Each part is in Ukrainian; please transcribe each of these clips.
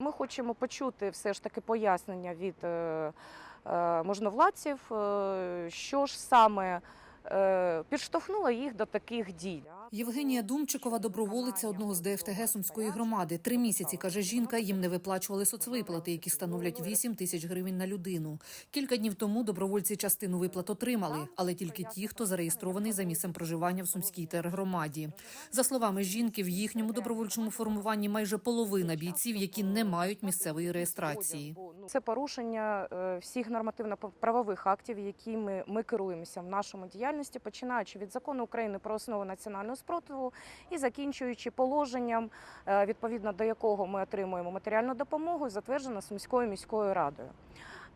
Ми хочемо почути все ж таки пояснення від е, е, можновладців, е, що ж саме е, підштовхнуло їх до таких дій. Євгенія Думчикова, доброволиця одного з ДФТГ Сумської громади. Три місяці каже жінка. Їм не виплачували соцвиплати, які становлять 8 тисяч гривень на людину. Кілька днів тому добровольці частину виплат отримали, але тільки ті, хто зареєстрований за місцем проживання в Сумській тергромаді. За словами жінки, в їхньому добровольчому формуванні майже половина бійців, які не мають місцевої реєстрації. Це порушення е, всіх нормативно-правових актів, якими ми керуємося в нашому діяльності, починаючи від закону України про основи національного спротиву і закінчуючи положенням, е, відповідно до якого ми отримуємо матеріальну допомогу, затверджено Сумською міською радою.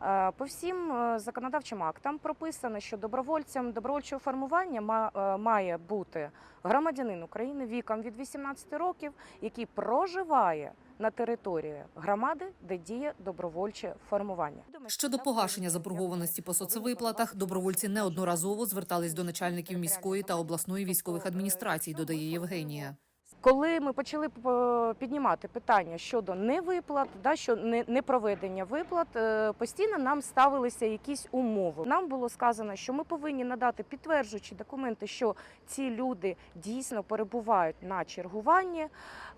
Е, По всім е, законодавчим актам прописано, що добровольцем добровольчого формування е, має бути громадянин України віком від 18 років, який проживає на території громади, де діє добровольче формування. Щодо погашення заборгованості по соцвиплатах, добровольці неодноразово звертались до начальників міської та обласної військових адміністрацій, додає Євгенія. Коли ми почали е, піднімати питання щодо невиплат, да, що не, непроведення виплат, е, постійно нам ставилися якісь умови. Нам було сказано, що ми повинні надати підтверджуючі документи, що ці люди дійсно перебувають на чергуванні.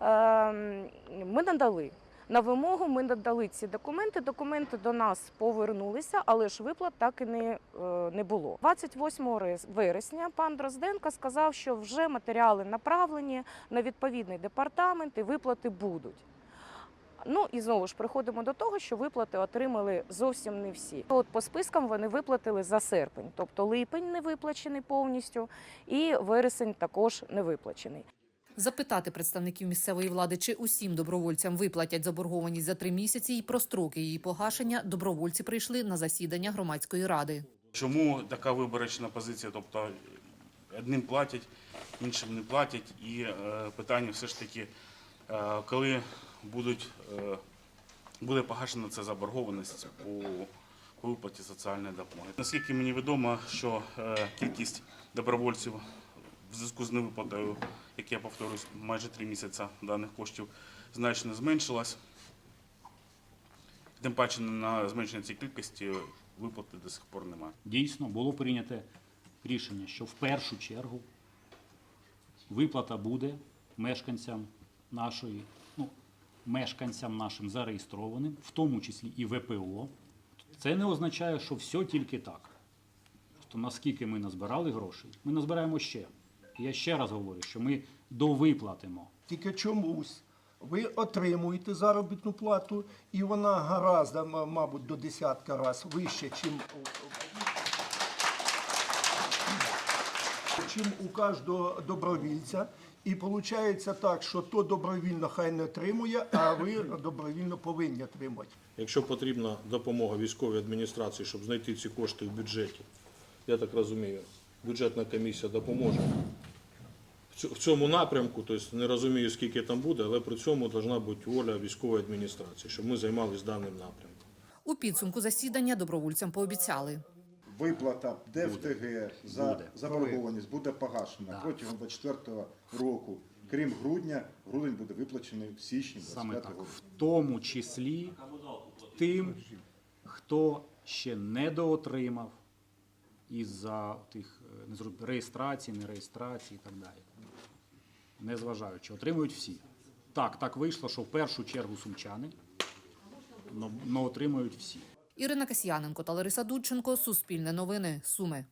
Ем, Ми надали. На вимогу ми надали ці документи. Документи до нас повернулися, але ж виплат так і не, е, не було. 28 вересня пан Дрозденко сказав, що вже матеріали направлені на відповідний департамент і виплати будуть. Ну і знову ж приходимо до того, що виплати отримали зовсім не всі. От по спискам вони виплатили за серпень, тобто липень не виплачений повністю, і вересень також не виплачений. Запитати представників місцевої влади, чи усім добровольцям виплатять заборгованість за три місяці і про строки її погашення, добровольці прийшли на засідання громадської ради. Чому така виборочна позиція? Тобто одним платять, іншим не платять. І е, питання все ж таки, е, коли будуть, е, буде погашена ця заборгованість по, виплаті соціальної допомоги. Наскільки мені відомо, що е, кількість добровольців в зв'язку з невиплатою, як я повторюсь, майже три місяці даних коштів значно зменшилась. Тим паче на зменшення цієї кількості виплати до сих пор немає. Дійсно, було прийнято рішення, що в першу чергу виплата буде мешканцям нашої, ну, мешканцям нашим зареєстрованим, в тому числі і ВПО. Це не означає, що все тільки так. Просто наскільки ми назбирали грошей, ми назбираємо ще. Я ще раз говорю, що ми довиплатимо Тільки чомусь ви отримуєте заробітну плату, і вона гораздо, м- мабуть, до десятка разів вище, чим, чим у кожного добровільця. І виходить так, що то добровільно хай не отримує, а ви добровільно повинні отримати. Якщо потрібна допомога військовій адміністрації, щоб знайти ці кошти в бюджеті, я так розумію, бюджетна комісія допоможе. В цьому напрямку, тобто не розумію, скільки там буде, але при цьому повинна бути воля військової адміністрації, щоб ми займалися даним напрямком. У підсумку засідання добровольцям пообіцяли. Виплата ДФТГ за заборгованість буде погашена протягом 24 року. Крім грудня, грудень буде виплачений в січні саме так, року. в тому числі тим, хто ще не доотримав із-за тих е, незру- реєстрацій, нереєстрацій і так далі. Незважаючи, отримують всі. Так, так вийшло, що в першу чергу сумчани, але отримують всі. Ірина Касьяненко та Лариса Дудченко. Суспільне новини. Суми.